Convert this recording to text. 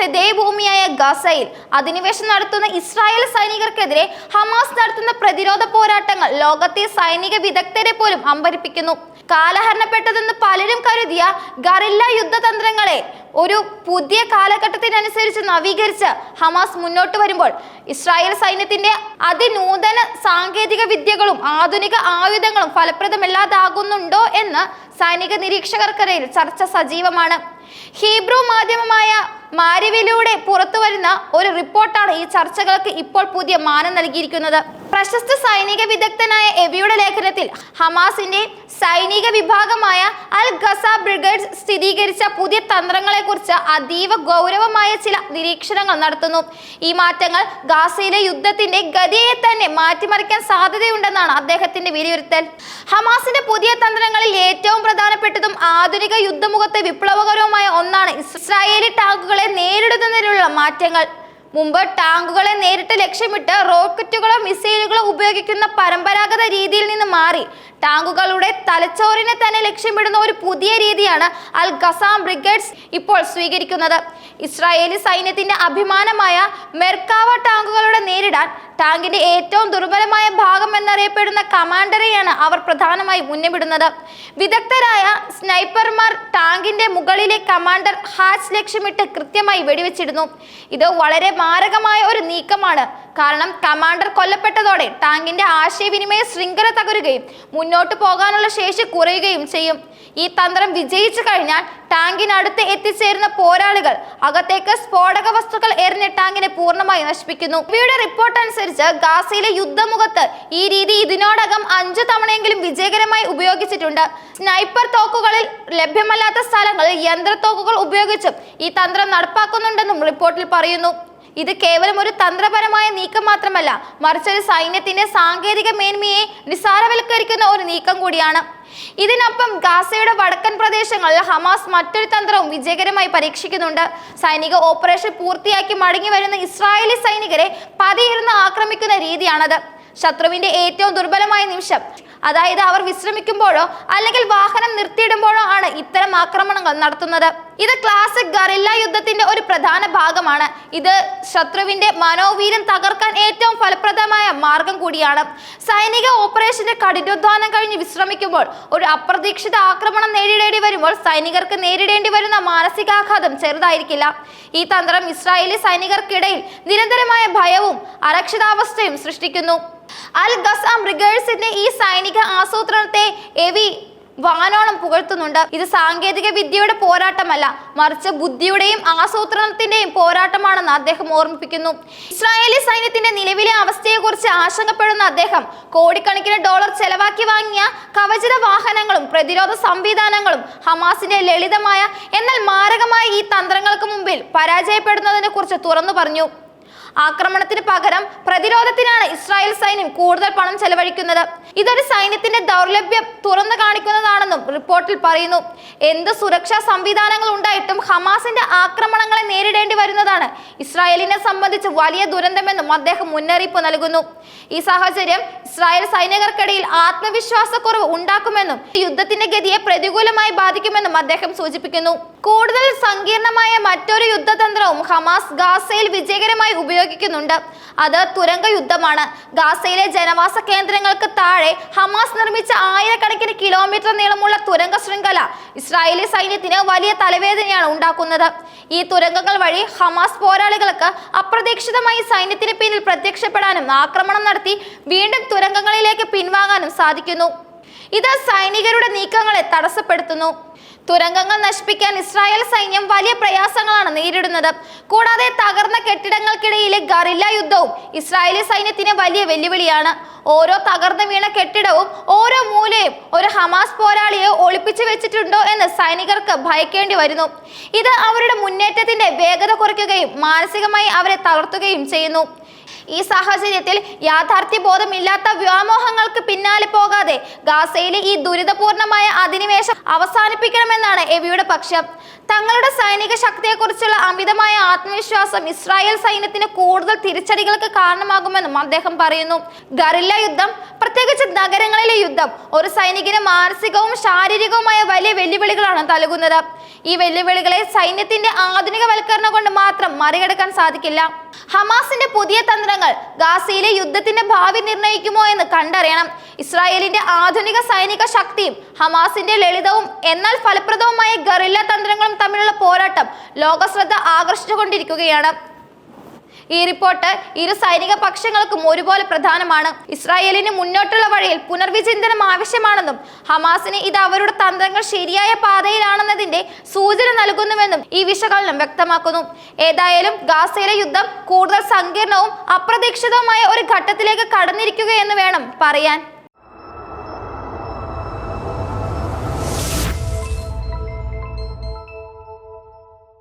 ഹൃദയഭൂമിയായ ഗസയിൽ അധിനിവേശം നടത്തുന്ന ഇസ്രായേൽ സൈനികർക്കെതിരെ ഹമാസ് നടത്തുന്ന പ്രതിരോധ പോരാട്ടങ്ങൾ ലോകത്തെ സൈനിക വിദഗ്ധരെ പോലും അമ്പരിപ്പിക്കുന്നു. കാലഹരണപ്പെട്ടതെന്ന് പലരും കരുതിയ ഗറില്ല യുദ്ധതന്ത്രങ്ങളെ ഒരു പുതിയ കാലഘട്ടത്തിനനുസരിച്ച് നവീകരിച്ച് ഹമാസ് മുന്നോട്ട് വരുമ്പോൾ ഇസ്രായേൽ സൈന്യത്തിന്റെ അതിനൂതന സാങ്കേതിക വിദ്യകളും ആധുനിക ആയുധങ്ങളും ഫലപ്രദമല്ലാതാകുന്നുണ്ടോ എന്ന് സൈനിക നിരീക്ഷകർക്കിടയിൽ ചർച്ച സജീവമാണ്. ഹീബ്രു മാധ്യമമായ മാരിവിലൂടെ പുറത്തുവരുന്ന ഒരു റിപ്പോർട്ടാണ് ഈ ചർച്ചകൾക്ക് ഇപ്പോൾ പുതിയ മാനം നൽകിയിരിക്കുന്നത്. പ്രശസ്ത സൈനിക വിദഗ്ധനായ എബിയുടെ ലേഖനത്തിൽ ഹമാസിന്റെ സൈനിക വിഭാഗമായ അൽ ഗസ ബ്രിഗേഡ് സ്ഥിരീകരിച്ച പുതിയ തന്ത്രങ്ങളെക്കുറിച്ച് അതീവ ഗൗരവമായ ചില നിരീക്ഷണങ്ങൾ നടത്തുന്നു. ഈ മാറ്റങ്ങൾ ഗാസയിലെ യുദ്ധത്തിന്റെ ഗതിയെ തന്നെ മാറ്റിമറിക്കാൻ സാധ്യതയുണ്ടെന്നാണ് അദ്ദേഹത്തിന്റെ വിലയിരുത്തൽ. ഹമാസിന്റെ പുതിയ തന്ത്രങ്ങളിൽ ഏറ്റവും പ്രധാനപ്പെട്ടതും ആധുനിക യുദ്ധമുഖത്തെ വിപ്ലവകരവുമായ ഒന്നാണ് ഇസ്രായേലി ടാങ്കുകളെ നേരിടുന്നതിനുള്ള മാറ്റങ്ങൾ. മുമ്പ് ടാങ്കുകളെ നേരിട്ട് ലക്ഷ്യമിട്ട് റോക്കറ്റുകളോ മിസൈലുകളോ ഉപയോഗിക്കുന്ന പരമ്പരാഗത രീതിയിൽ നിന്ന് മാറി. ടാങ്കുകളുടെ തലച്ചോറിനെ തന്നെ ലക്ഷ്യമിടുന്ന ഒരു പുതിയ രീതിയാണ് അൽ ഖസാം ബ്രിഗേഡ്സ് ഇപ്പോൾ സ്വീകരിക്കുന്നത്. ഇസ്രായേലി സൈന്യത്തിന്റെ അഭിമാനമായ മെർക്കാവ ടാങ്കുകളുടെ നേരിടാൻ ടാങ്കിന്റെ ഏറ്റവും ദുർബലമായ ഭാഗം എന്നറിയപ്പെടുന്ന കമാൻഡറെയാണ് അവർ പ്രധാനമായും മുന്നിടുന്നത് വിദഗ്ധരായ സ്നൈപ്പർമാർ ടാങ്കിന്റെ മുകളിലെ കമാൻഡർ ഹാച്ച് ലക്ഷ്യമിട്ട് കൃത്യമായി വെടിവെച്ചിരുന്നു. ഇത് വളരെ മാരകമായ ഒരു നീക്കമാണ്. കാരണം കമാൻഡർ കൊല്ലപ്പെട്ടതോടെ ടാങ്കിന്റെ ആശയവിനിമയ ശൃംഖല തകരുകയും മുന്നോട്ട് പോകാനുള്ള ശേഷി കുറയുകയും ചെയ്യും. ഈ തന്ത്രം വിജയിച്ചു കഴിഞ്ഞാൽ ടാങ്കിനടുത്ത് എത്തിച്ചേരുന്ന പോരാളികൾ അകത്തേക്ക് സ്ഫോടക വസ്തുക്കൾ എറിഞ്ഞ് ടാങ്കിനെ പൂർണമായി നശിപ്പിക്കുന്നു. ഇവയുടെ റിപ്പോർട്ട് അനുസരിച്ച് ഗാസയിലെ യുദ്ധമുഖത്ത് ഈ രീതി ഇതിനോടകം അഞ്ചു തവണയെങ്കിലും വിജയകരമായി ഉപയോഗിച്ചിട്ടുണ്ട്. സ്നൈപ്പർ തോക്കുകളിൽ ലഭ്യമല്ലാത്ത സ്ഥലങ്ങളിൽ യന്ത്രത്തോക്കുകൾ ഉപയോഗിച്ചും ഈ തന്ത്രം നടപ്പാക്കുന്നുണ്ടെന്നും റിപ്പോർട്ടിൽ പറയുന്നു. ഇത് കേവലം ഒരു തന്ത്രപരമായ നീക്കം മാത്രമല്ല മറിച്ച് ഒരു സൈന്യത്തിന്റെ സാങ്കേതിക മേന്മയെ നിസ്സാരവൽക്കരിക്കുന്ന ഒരു നീക്കം കൂടിയാണ്. ഇതിനൊപ്പം ഗാസയുടെ വടക്കൻ പ്രദേശങ്ങളിൽ ഹമാസ് മറ്റൊരു തന്ത്രവും വിജയകരമായി പരീക്ഷിക്കുന്നുണ്ട്. സൈനിക ഓപ്പറേഷൻ പൂർത്തിയാക്കി മടങ്ങി വരുന്ന ഇസ്രായേലി സൈനികരെ പതിയിരുന്ന് ആക്രമിക്കുന്ന രീതിയാണത്. ശത്രുവിന്റെ ഏറ്റവും ദുർബലമായ നിമിഷം അതായത് അവർ വിശ്രമിക്കുമ്പോഴോ അല്ലെങ്കിൽ വാഹനം നിർത്തിയിടുമ്പോഴോ ആണ് ഇത്തരം ആക്രമണങ്ങൾ നടത്തുന്നത്. ഇത് ക്ലാസിക് ഗറില്ല യുദ്ധത്തിന്റെ ഒരു പ്രധാന ഭാഗമാണ്. ഇത് ശത്രുവിന്റെ മനോവീര്യം തകർക്കാൻ ഏറ്റവും ഫലപ്രദമായ മാർഗം കൂടിയാണ്. സൈനിക ഓപ്പറേഷന്റെ കഠിനോദ്ധാനം കഴിഞ്ഞ് വിശ്രമിക്കുമ്പോൾ ഒരു അപ്രതീക്ഷിത ആക്രമണം നേരിടേണ്ടി വരുമ്പോൾ സൈനികർക്ക് നേരിടേണ്ടി വരുന്ന മാനസികാഘാതം ചെറുതായിരിക്കില്ല. ഈ തന്ത്രം ഇസ്രായേലി സൈനികർക്കിടയിൽ നിരന്തരമായ ഭയവും അരക്ഷിതാവസ്ഥയും സൃഷ്ടിക്കുന്നു. അൽ ഗസാം ബ്രിഗേഡ്സിന്റെ ഈ സൈനിക ആസൂത്രണത്തെ എവി വാനോളം പുകഴ്ത്തുന്നുണ്ട്. ഇത് സാങ്കേതിക വിദ്യയുടെ പോരാട്ടമല്ല മറിച്ച് ബുദ്ധിയുടെയും ആസൂത്രണത്തിന്റെയും പോരാട്ടമാണെന്ന് അദ്ദേഹം ഓർമ്മിപ്പിക്കുന്നു. ഇസ്രായേലി സൈന്യത്തിന്റെ നിലവിലെ അവസ്ഥയെക്കുറിച്ച് ആശങ്കപ്പെടുന്ന അദ്ദേഹം കോടിക്കണക്കിന് ഡോളർ ചെലവാക്കി വാങ്ങിയ കവചിത വാഹനങ്ങളും പ്രതിരോധ സംവിധാനങ്ങളും ഹമാസിന്റെ ലളിതമായ എന്നാൽ മാരകമായ ഈ തന്ത്രങ്ങൾക്ക് മുമ്പിൽ പരാജയപ്പെടുന്നതിനെ കുറിച്ച് തുറന്നു പറഞ്ഞു. ആക്രമണത്തിന് പകരം പ്രതിരോധത്തിനാണ് ഇസ്രായേൽ സൈന്യം കൂടുതൽ പണം ചെലവഴിക്കുന്നത്. ഇതൊരു സൈന്യത്തിന്റെ ദൗർലഭ്യം തുറന്നു കാണിക്കുന്നതാണെന്നും റിപ്പോർട്ടിൽ പറയുന്നു. എന്ത് സുരക്ഷാ സംവിധാനങ്ങൾ ഉണ്ടായിട്ടും ഹമാസിന്റെ ആക്രമണങ്ങളെ നേരിടേണ്ടി വരുന്നതാണ് ഇസ്രായേലിനെ സംബന്ധിച്ച് വലിയ ദുരന്തമെന്നും അദ്ദേഹം മുന്നറിയിപ്പ് നൽകുന്നു. ഈ സാഹചര്യം ഇസ്രായേൽ സൈനികർക്കിടയിൽ ആത്മവിശ്വാസക്കുറവ് ഉണ്ടാക്കുമെന്നും യുദ്ധത്തിന്റെ ഗതിയെ പ്രതികൂലമായി ബാധിക്കുമെന്നും അദ്ദേഹം സൂചിപ്പിക്കുന്നു. കൂടുതൽ സങ്കീർണമായ മറ്റൊരു യുദ്ധതന്ത്രവും ഹമാസ് ഗാസയിൽ വിജയകരമായി ഉപയോഗിക്കുന്നുണ്ട്. അത് തുരങ്ക യുദ്ധമാണ്. ഗാസയിലെ ജനവാസ കേന്ദ്രങ്ങൾക്ക് താഴെ ഹമാസ് നിർമ്മിച്ച ആയിരക്കണക്കിന് കിലോമീറ്റർ നീളമുള്ള തുരങ്ക ശൃംഖല ഇസ്രായേലി സൈന്യത്തിന് വലിയ തലവേദനയാണ് ഉണ്ടാക്കുന്നത്. ഈ തുരങ്കങ്ങൾ വഴി ഹമാസ് പോരാളികൾക്ക് അപ്രതീക്ഷിതമായി സൈന്യത്തിന് പിന്നിൽ പ്രത്യക്ഷപ്പെടാനും ആക്രമണം നടത്തി വീണ്ടും തുരങ്കങ്ങളിലേക്ക് പിൻവാങ്ങാനും സാധിക്കുന്നു. ഇത് സൈനികരുടെ നീക്കങ്ങളെ തടസ്സപ്പെടുത്തുന്നു. തുരങ്കങ്ങൾ നശിപ്പിക്കാൻ ഇസ്രായേൽ സൈന്യം വലിയ പ്രയാസങ്ങളാണ് നേരിടുന്നത്. കൂടാതെ തകർന്ന കെട്ടിടങ്ങൾക്കിടയിലെ ഗറില്ല യുദ്ധവും ഇസ്രായേലി സൈന്യത്തിന് വലിയ വെല്ലുവിളിയാണ്. ഓരോ തകർന്നു വീണ കെട്ടിടവും ഓരോ മൂലയും ഒരു ഹമാസ് പോരാളിയെ ഒളിപ്പിച്ചു വെച്ചിട്ടുണ്ടോ എന്ന് സൈനികർക്ക് ഭയക്കേണ്ടി വരുന്നു. ഇത് അവരുടെ മുന്നേറ്റത്തിന്റെ വേഗത കുറയ്ക്കുകയും മാനസികമായി അവരെ തളർത്തുകയും ചെയ്യുന്നു. ഈ സാഹചര്യത്തിൽ യാഥാർത്ഥ്യബോധമില്ലാത്ത വ്യാമോഹങ്ങൾക്ക് പിന്നാലെ പോകാതെ ഗാസയിലെ ഈ ദുരിതപൂർണമായ അധിനിവേശം അവസാനിപ്പിക്കണമെന്നാണ് എവിയുടെ പക്ഷം. തങ്ങളുടെ സൈനിക ശക്തിയെക്കുറിച്ചുള്ള അമിതമായ ആത്മവിശ്വാസം ഇസ്രായേൽ സൈന്യത്തിന് കൂടുതൽ തിരിച്ചടികൾക്ക് കാരണമാകുമെന്നും അദ്ദേഹം പറയുന്നു. ഗറില്ല യുദ്ധം പ്രത്യേകിച്ച് നഗരങ്ങളിലെ യുദ്ധം ഒരു സൈനികന് മാനസികവും ശാരീരികവുമായ വലിയ വെല്ലുവിളികളാണ് നൽകുന്നത് ഈ വെല്ലുവിളികളെ സൈന്യത്തിന്റെ ആധുനികവൽക്കരണം കൊണ്ട് മാത്രം മറികടക്കാൻ സാധിക്കില്ല. ഹമാസിന്റെ പുതിയ തന്ത്രങ്ങൾ ഗാസയിലെ യുദ്ധത്തിന്റെ ഭാവി നിർണയിക്കുമോ എന്ന് കണ്ടറിയണം. ഇസ്രായേലിന്റെ ആധുനിക സൈനിക ശക്തിയും ഹമാസിന്റെ ലളിതവും എന്നാൽ ഫലപ്രദവുമായ ഗറില്ല തന്ത്രങ്ങളും തമ്മിലുള്ള പോരാട്ടം ലോകശ്രദ്ധ ആകർഷിച്ചുകൊണ്ടിരിക്കുകയാണ്. ഈ റിപ്പോർട്ട് ഇരു സൈനിക പക്ഷങ്ങൾക്കും ഒരുപോലെ പ്രധാനമാണ്. ഇസ്രായേലിന് മുന്നോട്ടുള്ള വഴിയിൽ പുനർവിചിന്തനം ആവശ്യമാണെന്നും ഹമാസിന് ഇത് അവരുടെ തന്ത്രങ്ങൾ ശരിയായ പാതയിലാണെന്നതിന്റെ സൂചന നൽകുന്നുവെന്നും ഈ വിശകലനം വ്യക്തമാക്കുന്നു. ഏതായാലും ഗാസയിലെ യുദ്ധം കൂടുതൽ സങ്കീർണവും അപ്രതീക്ഷിതവുമായ ഒരു ഘട്ടത്തിലേക്ക് കടന്നിരിക്കുകയെന്ന് വേണം പറയാൻ.